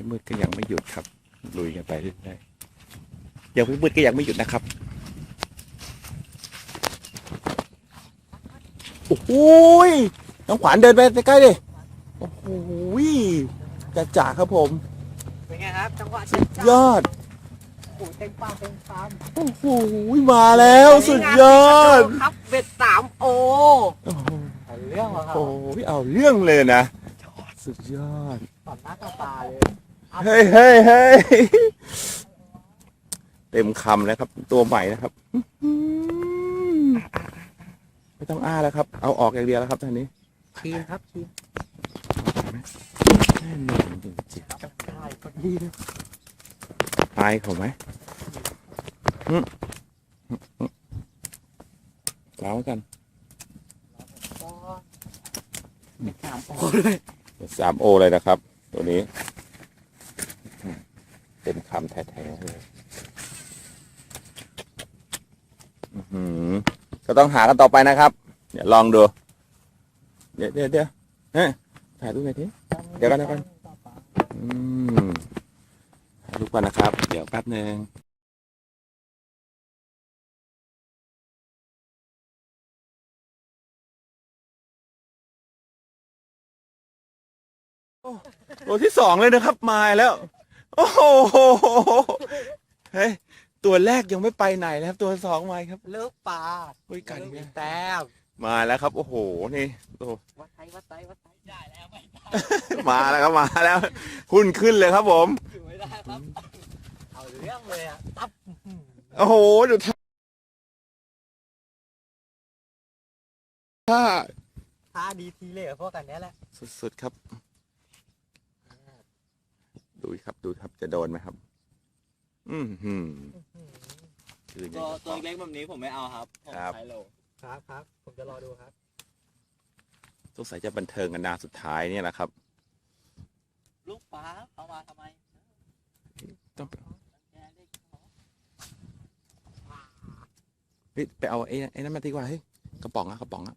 ไม่มืดก็ยังไม่หยุดครับ ลุยกันไปเรื่อยๆยังไม่มืดก็ยังไม่หยุดนะครับโอ้โหยน้องขวานเดินไปใกล้ๆดิโอ้โหยจะจ่าครับผม เป็นไงครับจังหวะสุดยอดโอ้โหเต็มปากเต็มคำโอ้โหยมาแล้วสุดยอดครับเบ็ดสามโอโอ้โหเอาเรื่องแล้วครับโอ้ยเอาเรื่องเลยนะ สุดยอด ต่อหน้าต่อตาเลย เฮ้ยเฮ้ยเฮ้ยเต็มคำแล้วครับ ตัวใหม่นะครับอื้อหือไม่ต้องอ้าแล้วครับ เอาออกอย่างเดียวแล้วครับท่านนี้คีนครับคีนแน่นอนจริงจับได้พอดีเลยๆตายเขาไหมอืมอืมอืมแล้วกันก็เบ็ดสามโอเลยสามโอเลยนะครับ ตัวนี้อืมเต็มคำแท้ๆเลยก็ต้องหากันต่อไปนะครับ เดี๋ยวลองดู เดี๋ยวเดี๋ยวเดี๋ยวถ่ายรูปหน่อยทีเดี๋ยวกันเดี๋ยวกันอืมถ่ายรูปก่อนนะครับ เดี๋ยวแป๊บหนึ่งโอ้ตัวที่สองเลยนะครับ มาแล้ว โอ้โหเฮ้ยตัวแรกยังไม่ไปไหนนะครับ ตัวสองมาครับ เลิกปลาเฮ้ยกัดอีกเลิแล้ว แต้มมาแล้วครับ โอ้โหนี่โอ้วัดไทยวัดไทยวัดไทยได้แล้วไม่ได้มาแล้วครับมาแล้ว หุ้นขึ้นเลยครับผม อยู่ไม่ได้ครับ เอาเรื่องเลยอะตับโอ้โหดูท่าท่าท่าดีทีเลยอะพวกกันเนี้ยแหละ สุดๆครับดู ครับดูครับจะโดนไหมครับ อืมหืมคืออย่างตัวกับตัวเล็กแบบนี้ผมไม่เอาครับผมครับใช้โลครับครับผมจะรอดูครับสงสัยจะบันเทิงกันนาสุดท้ายเนี่ยแหละครับ ลูกปลาเอามาทำไมต้องแกเล็กเหรอเฮ้ยไปเอาไอ้ไอ้นั่นมาดีกว่าเฮ้ยกระป๋องอะกระป๋องอะ